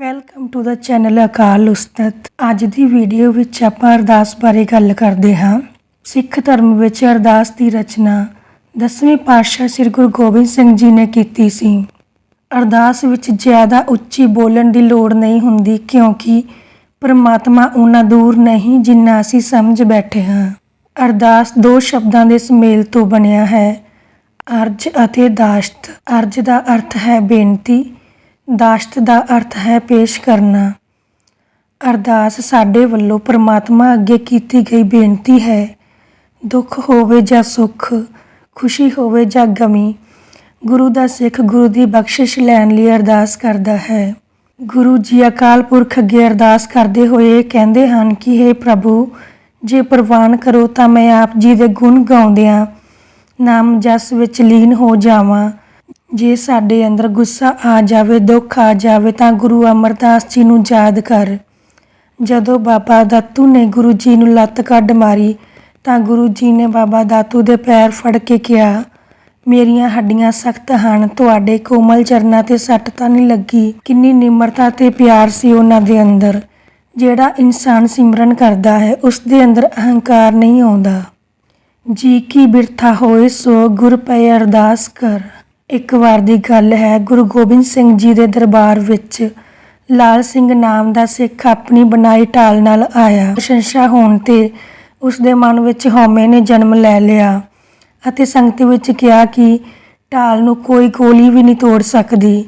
Welcome to the channel Akal Ustat. ਅੱਜ ਦੀ video ਵਿੱਚ ਆਪਾਂ ਅਰਦਾਸ ਬਾਰੇ ਗੱਲ ਕਰਦੇ ਹਾਂ। ਸਿੱਖ ਧਰਮ ਵਿੱਚ ਅਰਦਾਸ ਦੀ ਰਚਨਾ ਦਸਵੇਂ ਪਾਤਸ਼ਾਹ ਸ੍ਰੀ ਗੁਰੂ ਗੋਬਿੰਦ ਸਿੰਘ ਜੀ ਨੇ ਕੀਤੀ ਸੀ। ਅਰਦਾਸ ਵਿੱਚ ਜ਼ਿਆਦਾ ਉੱਚੀ ਬੋਲਣ ਦੀ ਲੋੜ ਨਹੀਂ ਹੁੰਦੀ ਕਿਉਂਕਿ ਪਰਮਾਤਮਾ ਉਹਨਾਂ ਦੂਰ ਨਹੀਂ ਜਿੰਨਾ ਅਸੀਂ ਸਮਝ ਬੈਠੇ ਹਾਂ। ਅਰਦਾਸ ਦੋ ਸ਼ਬਦਾਂ ਦੇ ਸੁਮੇਲ ਤੋਂ ਬਣਿਆ ਹੈ। ਅਰਜ ਅਤੇ ਦਾਸ਼ਤ। ਅਰਜ ਦਾ ਅਰਥ ਹੈ ਬੇਨਤੀ। ਦਾਸ਼ਤ ਦਾ ਅਰਥ ਹੈ ਪੇਸ਼ ਕਰਨਾ। ਅਰਦਾਸ ਸਾਡੇ ਵੱਲੋਂ ਪ੍ਰਮਾਤਮਾ ਅੱਗੇ ਕੀਤੀ ਗਈ ਬੇਨਤੀ ਹੈ। ਦੁੱਖ ਹੋਵੇ ਜਾਂ ਸੁੱਖ, ਖੁਸ਼ੀ ਹੋਵੇ ਜਾਂ ਗਮੀ, ਗੁਰੂ ਦਾ ਸਿੱਖ ਗੁਰੂ ਦੀ ਬਖਸ਼ਿਸ਼ ਲੈਣ ਲਈ ਅਰਦਾਸ ਕਰਦਾ ਹੈ। ਗੁਰੂ ਜੀ ਅਕਾਲ ਪੁਰਖ ਅੱਗੇ ਅਰਦਾਸ ਕਰਦੇ ਹੋਏ ਇਹ ਕਹਿੰਦੇ ਹਨ ਕਿ हे ਪ੍ਰਭੂ, ਜੇ ਪ੍ਰਵਾਨ ਕਰੋ ਤਾਂ ਮੈਂ ਆਪ ਜੀ ਦੇ ਗੁਣ ਗਾਉਂਦਿਆਂ, ਨਾਮ ਜਸ ਵਿੱਚ ਲੀਨ ਹੋ ਜਾਵਾਂ। ਜੇ ਸਾਡੇ ਅੰਦਰ ਗੁੱਸਾ ਆ ਜਾਵੇ, ਦੁੱਖ ਆ ਜਾਵੇ ਤਾਂ ਗੁਰੂ ਅਮਰਦਾਸ ਜੀ ਨੂੰ ਯਾਦ ਕਰ। ਜਦੋਂ ਬਾਬਾ ਦਾਤੂ ਨੇ ਗੁਰੂ ਜੀ ਨੂੰ ਲੱਤ ਕੱਢ ਮਾਰੀ, ਤਾਂ ਗੁਰੂ ਜੀ ਨੇ ਬਾਬਾ ਦਾਤੂ ਦੇ ਪੈਰ ਫੜ ਕੇ ਕਿਹਾ, ਮੇਰੀਆਂ ਹੱਡੀਆਂ ਸਖਤ ਹਨ, ਤੁਹਾਡੇ ਕੋਮਲ ਚਰਨਾਂ ਤੇ ਸੱਟ ਤਾਂ ਨਹੀਂ ਲੱਗੀ? ਕਿੰਨੀ ਨਿਮਰਤਾ ਤੇ ਪਿਆਰ ਸੀ ਉਹਨਾਂ ਦੇ ਅੰਦਰ। ਜਿਹੜਾ ਇਨਸਾਨ ਸਿਮਰਨ ਕਰਦਾ ਹੈ, ਉਸ ਦੇ ਅੰਦਰ ਅਹੰਕਾਰ ਨਹੀਂ ਆਉਂਦਾ। ਜੀ ਕੀ ਬਿਰਥਾ ਹੋਏ, ਸੋ ਗੁਰ ਪਏ ਅਰਦਾਸ ਕਰ। ਇੱਕ ਵਾਰ ਦੀ ਗੱਲ ਹੈ, ਗੁਰੂ ਗੋਬਿੰਦ ਸਿੰਘ ਜੀ ਦੇ ਦਰਬਾਰ ਵਿੱਚ ਲਾਲ ਸਿੰਘ ਨਾਮ ਦਾ ਸਿੱਖ ਆਪਣੀ ਬਣਾਈ ਢਾਲ ਨਾਲ ਆਇਆ। ਪ੍ਰਸ਼ੰਸਾ ਹੋਣ ਤੇ ਉਸ ਦੇ ਮਨ ਵਿੱਚ ਹਉਮੈ ਨੇ ਜਨਮ ਲੈ ਲਿਆ ਅਤੇ ਸੰਗਤ ਵਿੱਚ ਕਿਹਾ ਕਿ ਢਾਲ ਨੂੰ ਕੋਈ ਗੋਲੀ ਵੀ ਨਹੀਂ ਤੋੜ ਸਕਦੀ।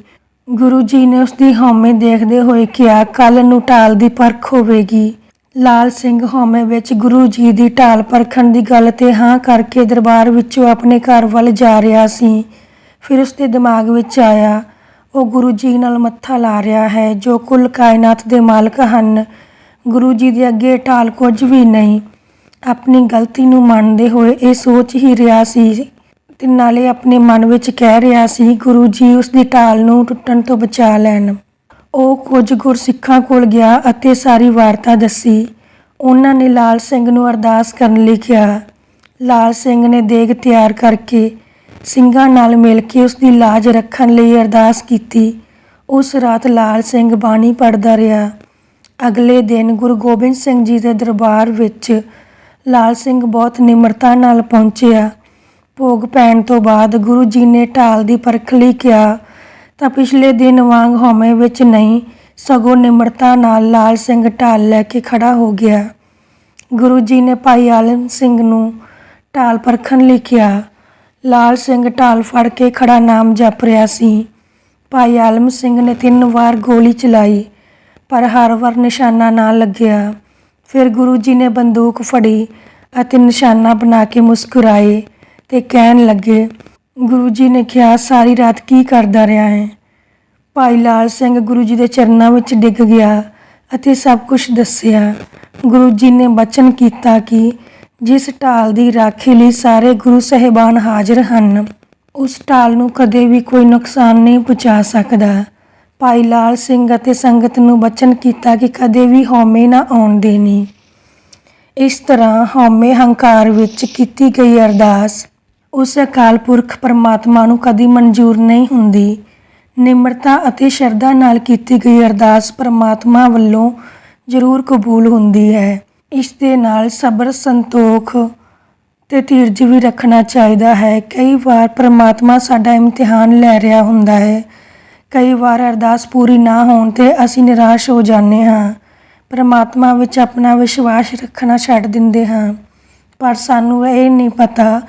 ਗੁਰੂ ਜੀ ਨੇ ਉਸ ਦੀ ਹਉਮੈ ਦੇਖਦੇ ਹੋਏ ਕਿਹਾ ਕੱਲ ਨੂੰ ਢਾਲ ਦੀ ਪਰਖ ਹੋਵੇਗੀ। ਲਾਲ ਸਿੰਘ ਹਉਮੈ ਵਿੱਚ ਗੁਰੂ ਜੀ ਦੀ ਢਾਲ ਪਰਖਣ ਦੀ ਗੱਲ ਤੇ ਹਾਂ ਕਰਕੇ ਦਰਬਾਰ ਵਿੱਚੋਂ ਆਪਣੇ ਘਰ ਵੱਲ ਜਾ ਰਿਹਾ ਸੀ। ਫਿਰ ਉਸ ਦੇ ਦਿਮਾਗ ਵਿੱਚ ਆਇਆ, ਉਹ ਗੁਰੂ ਜੀ ਨਾਲ ਮੱਥਾ ਲਾ ਰਿਹਾ ਹੈ, ਜੋ ਕੁੱਲ ਕਾਇਨਾਤ ਦੇ ਮਾਲਕ ਹਨ। ਗੁਰੂ ਜੀ ਦੇ ਅੱਗੇ ਢਾਲ ਕੁਝ ਵੀ ਨਹੀਂ। ਆਪਣੀ ਗਲਤੀ ਨੂੰ ਮੰਨਦੇ ਹੋਏ ਇਹ ਸੋਚ ਹੀ ਰਿਹਾ ਸੀ ਤੇ ਨਾਲੇ ਆਪਣੇ ਮਨ ਵਿੱਚ ਕਹਿ ਰਿਹਾ ਸੀ, ਗੁਰੂ ਜੀ ਉਸ ਦੀ ਢਾਲ ਨੂੰ ਟੁੱਟਣ ਤੋਂ ਬਚਾ ਲੈਣ। ਉਹ ਕੁਝ ਗੁਰਸਿੱਖਾਂ ਕੋਲ ਗਿਆ ਅਤੇ ਸਾਰੀ ਵਾਰਤਾ ਦੱਸੀ। ਉਹਨਾਂ ਨੇ ਲਾਲ ਸਿੰਘ ਨੂੰ ਅਰਦਾਸ ਕਰਨ ਲਈ ਕਿਹਾ। ਲਾਲ ਸਿੰਘ ਨੇ ਦੇਗ ਤਿਆਰ ਕਰਕੇ ਸਿੰਘਾਂ ਨਾਲ ਮਿਲ ਕੇ ਉਸ ਦੀ ਲਾਜ ਰੱਖਣ ਲਈ ਅਰਦਾਸ ਕੀਤੀ। ਉਸ ਰਾਤ ਲਾਲ ਸਿੰਘ ਬਾਣੀ ਪੜਦਾ ਰਿਹਾ। ਅਗਲੇ ਦਿਨ ਗੁਰੂ ਗੋਬਿੰਦ ਸਿੰਘ ਜੀ ਦੇ ਦਰਬਾਰ ਵਿੱਚ ਲਾਲ ਸਿੰਘ ਬਹੁਤ ਨਿਮਰਤਾ ਨਾਲ ਪਹੁੰਚਿਆ। ਭੋਗ ਪੈਣ ਤੋਂ ਬਾਅਦ ਗੁਰੂ ਜੀ ਨੇ ਢਾਲ ਦੀ ਪਰਖ ਲਈ ਕਿਹਾ, ਤਾਂ ਪਿਛਲੇ ਦਿਨ ਵਾਂਗ ਹਉਮੈ ਵਿੱਚ ਨਹੀਂ, ਸਗੋਂ ਨਿਮਰਤਾ ਨਾਲ ਲਾਲ ਸਿੰਘ ਢਾਲ ਲੈ ਕੇ ਖੜਾ ਹੋ ਗਿਆ। ਗੁਰੂ ਜੀ ਨੇ ਭਾਈ ਆਲਮ ਸਿੰਘ ਨੂੰ ਢਾਲ ਪਰਖਣ ਲਈ ਕਿਹਾ। ਲਾਲ ਸਿੰਘ ਢਾਲ ਫੜ ਕੇ ਖੜਾ ਨਾਮ ਜਪ ਰਿਹਾ ਸੀ। ਭਾਈ ਆਲਮ ਸਿੰਘ ਨੇ ਤਿੰਨ ਵਾਰ ਗੋਲੀ ਚਲਾਈ, ਪਰ ਹਰ ਵਾਰ ਨਿਸ਼ਾਨਾ ਨਾ ਲੱਗਿਆ। ਫਿਰ ਗੁਰੂ ਜੀ ਨੇ ਬੰਦੂਕ ਫੜੀ ਅਤੇ ਨਿਸ਼ਾਨਾ ਬਣਾ ਕੇ ਮੁਸਕਰਾਏ ਤੇ ਕਹਿਣ ਲੱਗੇ, ਗੁਰੂ ਜੀ ਨੇ ਕਿਹਾ, ਸਾਰੀ ਰਾਤ ਕੀ ਕਰਦਾ ਰਿਹਾ ਹੈ? ਭਾਈ ਲਾਲ ਸਿੰਘ ਗੁਰੂ ਜੀ ਦੇ ਚਰਨਾਂ ਵਿੱਚ ਡਿੱਗ ਗਿਆ ਅਤੇ ਸਭ ਕੁਝ ਦੱਸਿਆ। ਗੁਰੂ ਜੀ ਨੇ ਬਚਨ ਕੀਤਾ ਕਿ ਜਿਸ ਢਾਲ ਦੀ ਰਾਖੀ ਲਈ ਸਾਰੇ ਗੁਰੂ ਸਹਿਬਾਨ ਹਾਜ਼ਰ ਹਨ, ਉਸ ਢਾਲ ਨੂੰ ਕਦੇ ਵੀ ਕੋਈ ਨੁਕਸਾਨ ਨਹੀਂ ਪਹੁੰਚਾ ਸਕਦਾ। ਭਾਈ ਲਾਲ ਸਿੰਘ ਅਤੇ ਸੰਗਤ ਨੂੰ ਬਚਨ ਕੀਤਾ ਕਿ ਕਦੇ ਵੀ ਹਉਮੈ ਨਾ ਆਉਣ ਦੇਣੀ। ਇਸ ਤਰ੍ਹਾਂ ਹਉਮੈ ਹੰਕਾਰ ਵਿੱਚ ਕੀਤੀ ਗਈ ਅਰਦਾਸ ਉਸ ਅਕਾਲ ਪੁਰਖ ਪਰਮਾਤਮਾ ਨੂੰ ਕਦੀ ਮਨਜ਼ੂਰ ਨਹੀਂ ਹੁੰਦੀ। ਨਿਮਰਤਾ ਅਤੇ ਸ਼ਰਧਾ ਨਾਲ ਕੀਤੀ ਗਈ ਅਰਦਾਸ ਪਰਮਾਤਮਾ ਵੱਲੋਂ ਜ਼ਰੂਰ ਕਬੂਲ ਹੁੰਦੀ ਹੈ। ਇਸ ਦੇ ਨਾਲ ਸਬਰ, ਸੰਤੋਖ ਤੇ ਧੀਰਜ ਵੀ ਰੱਖਣਾ ਚਾਹੀਦਾ ਹੈ। ਕਈ ਵਾਰ ਪਰਮਾਤਮਾ ਸਾਡਾ ਇਮਤਿਹਾਨ ਲੈ ਰਿਹਾ ਹੁੰਦਾ ਹੈ। ਕਈ ਵਾਰ ਅਰਦਾਸ ਪੂਰੀ ਨਾ ਹੋਣ ਤੇ ਅਸੀਂ ਨਿਰਾਸ਼ ਹੋ ਜਾਂਦੇ ਹਾਂ। ਪਰਮਾਤਮਾ ਵਿੱਚ ਆਪਣਾ ਵਿਸ਼ਵਾਸ ਰੱਖਣਾ ਛੱਡ ਦਿੰਦੇ ਹਾਂ। ਪਰ ਸਾਨੂੰ ਇਹ ਨਹੀਂ ਪਤਾ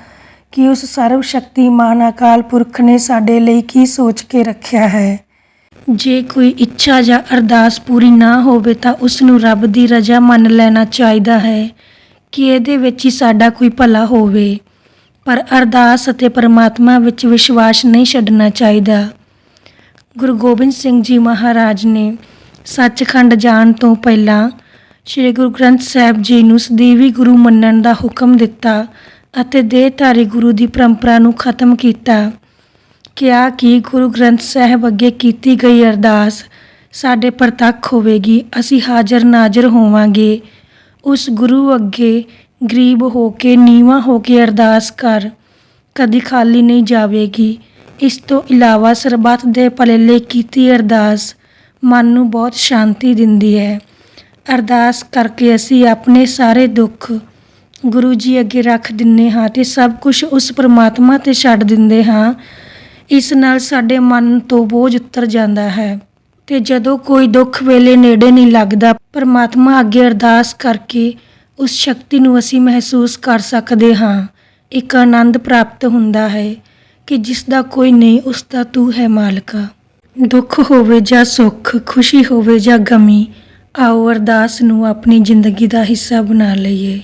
ਕਿ ਉਸ ਸਰਵ ਸ਼ਕਤੀਮਾਨ ਅਕਾਲ ਪੁਰਖ ਨੇ ਸਾਡੇ ਲਈ ਕੀ ਸੋਚ ਕੇ ਰੱਖਿਆ ਹੈ। ਜੇ ਕੋਈ ਇੱਛਾ ਜਾਂ ਅਰਦਾਸ ਪੂਰੀ ਨਾ ਹੋਵੇ ਤਾਂ ਉਸ ਨੂੰ ਰੱਬ ਦੀ ਰਜ਼ਾ ਮੰਨ ਲੈਣਾ ਚਾਹੀਦਾ ਹੈ ਕਿ ਇਹਦੇ ਵਿੱਚ ਹੀ ਸਾਡਾ ਕੋਈ ਭਲਾ ਹੋਵੇ। ਪਰ ਅਰਦਾਸ ਅਤੇ ਪਰਮਾਤਮਾ ਵਿੱਚ ਵਿਸ਼ਵਾਸ ਨਹੀਂ ਛੱਡਣਾ ਚਾਹੀਦਾ। ਗੁਰੂ ਗੋਬਿੰਦ ਸਿੰਘ ਜੀ ਮਹਾਰਾਜ ਨੇ ਸੱਚਖੰਡ ਜਾਣ ਤੋਂ ਪਹਿਲਾਂ ਸ੍ਰੀ ਗੁਰੂ ਗ੍ਰੰਥ ਸਾਹਿਬ ਜੀ ਨੂੰ ਸਦੀਵੀ ਗੁਰੂ ਮੰਨਣ ਦਾ ਹੁਕਮ ਦਿੱਤਾ ਅਤੇ ਦੇਹਧਾਰੀ ਗੁਰੂ ਦੀ ਪਰੰਪਰਾ ਨੂੰ ਖਤਮ ਕੀਤਾ। ਕਿਹਾ ਕਿ ਗੁਰੂ ਗ੍ਰੰਥ ਸਾਹਿਬ ਅੱਗੇ ਕੀਤੀ ਗਈ ਅਰਦਾਸ ਸਾਡੇ ਪ੍ਰਤੱਖ ਹੋਵੇਗੀ, ਅਸੀਂ ਹਾਜ਼ਰ ਨਾਜ਼ਰ ਹੋਵਾਂਗੇ। ਉਸ ਗੁਰੂ ਅੱਗੇ ਗਰੀਬ ਹੋ ਕੇ, ਨੀਵਾ ਹੋ ਕੇ ਅਰਦਾਸ ਕਰ, ਕਦੀ ਖਾਲੀ ਨਹੀਂ ਜਾਵੇਗੀ। ਇਸ ਤੋਂ ਇਲਾਵਾ ਸਰਬੱਤ ਦੇ ਭਲੇ ਲਈ ਕੀਤੀ ਅਰਦਾਸ ਮਨ ਨੂੰ ਬਹੁਤ ਸ਼ਾਂਤੀ ਦਿੰਦੀ ਹੈ। ਅਰਦਾਸ ਕਰਕੇ ਅਸੀਂ ਆਪਣੇ ਸਾਰੇ ਦੁੱਖ ਗੁਰੂ ਜੀ ਅੱਗੇ ਰੱਖ ਦਿੰਨੇ ਹਾਂ ਤੇ ਸਭ ਕੁਝ ਉਸ ਪ੍ਰਮਾਤਮਾ ਤੇ ਛੱਡ ਦਿੰਦੇ ਹਾਂ। ਇਸ ਨਾਲ ਸਾਡੇ ਮਨ ਤੋਂ ਬੋਝ ਉਤਰ ਜਾਂਦਾ ਹੈ ਤੇ ਜਦੋਂ ਕੋਈ ਦੁੱਖ ਵੇਲੇ ਨੇੜੇ ਨਹੀਂ ਲੱਗਦਾ, ਪਰਮਾਤਮਾ ਅੱਗੇ ਅਰਦਾਸ ਕਰਕੇ ਉਸ ਸ਼ਕਤੀ ਨੂੰ ਅਸੀਂ ਮਹਿਸੂਸ ਕਰ ਸਕਦੇ ਹਾਂ। ਇੱਕ ਆਨੰਦ ਪ੍ਰਾਪਤ ਹੁੰਦਾ ਹੈ ਕਿ ਜਿਸ ਦਾ ਕੋਈ ਨਹੀਂ, ਉਸ ਦਾ ਤੂੰ ਹੈ ਮਾਲਕਾ। ਦੁੱਖ ਹੋਵੇ ਜਾਂ ਸੁੱਖ, ਖੁਸ਼ੀ ਹੋਵੇ ਜਾਂ ਗਮੀ, ਆਓ ਅਰਦਾਸ ਨੂੰ ਆਪਣੀ ਜ਼ਿੰਦਗੀ ਦਾ ਹਿੱਸਾ ਬਣਾ ਲਈਏ।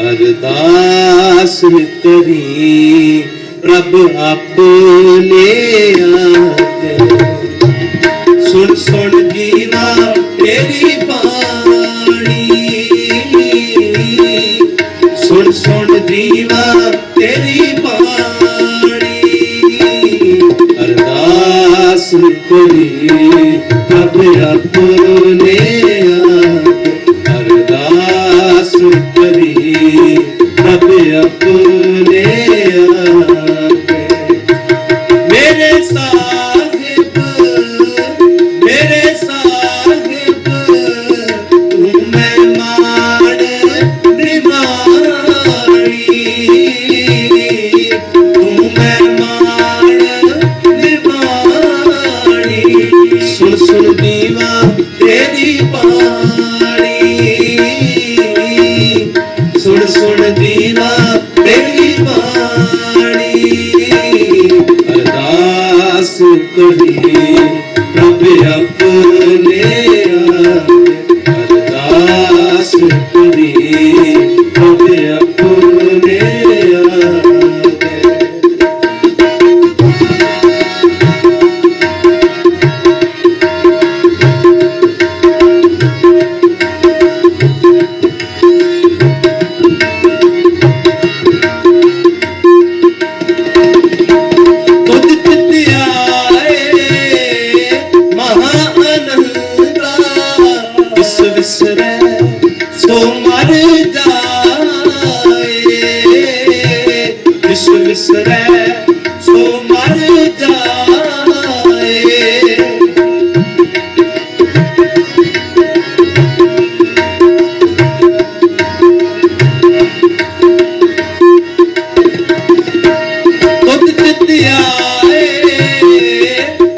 ਅਰਦਾਸ ਕਰੀ ਪ੍ਰਭ ਆਪਣੇ ਆਗੇ ਸੁਣ ਸੁਣ ਜੀਵਾ ਤੇਰੀ ਬਾਣੀ। ਸੁਣ ਸੁਣ ਜੀਵਾ ਤੇਰੀ ਬਾਣੀ। ਅਰਦਾਸ ਕਰੀ ਪ੍ਰਭ ਆਪਣੇ ਆਗੇ ਅਰਦਾਸ ਕਰੀ ਵਿਸਰੈ ਸੋ ਮਰ ਜਾਏ। ਤੁਧ ਤਿਆਏ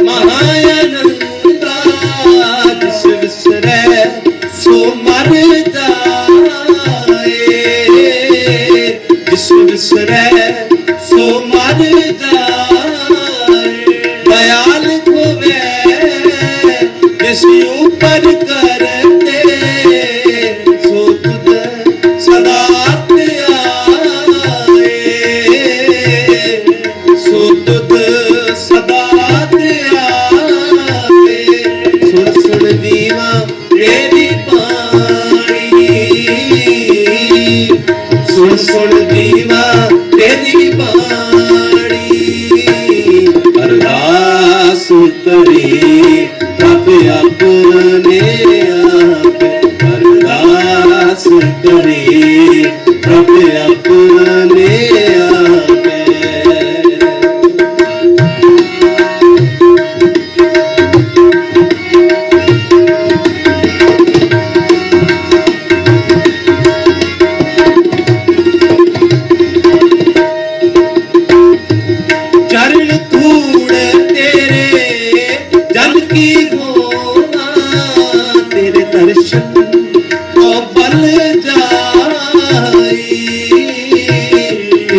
ਮਹਾਨੰਦਾ ਜਿਸ ਵਿਸਰੈ ਸੋ ਮਰ ਜਾਏ। ਜਿਸ ਵਿਸਰੈ ਅਰਦਾਸ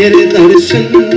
ਤੇਰੇ ਦਰਸ਼ਨ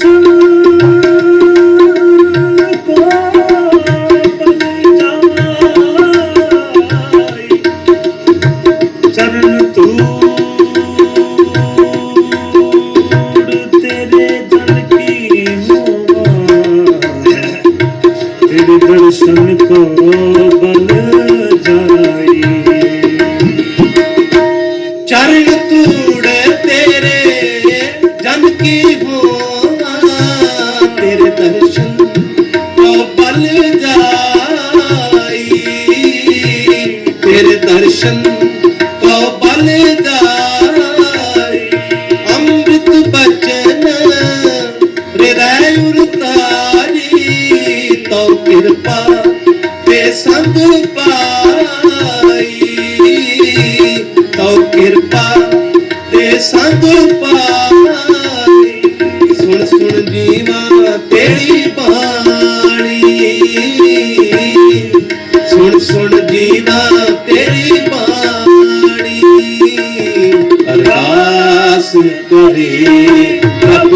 Thank you. ਕਿਰਪਾ ਤੇ ਸੰਗ ਪਾਈ। ਤੋ ਕਿਰਪਾ ਤੇ ਸੰਗ ਪਾਈ। ਸੁਣ ਸੁਣ ਜੀਵਾ ਤੇਰੀ ਬਾਣੀ। ਸੁਣ ਸੁਣ ਜੀਵਾ ਤੇਰੀ ਬਾਣੀ। ਅਰਦਾਸ ਕਰੇ ਰੱਬ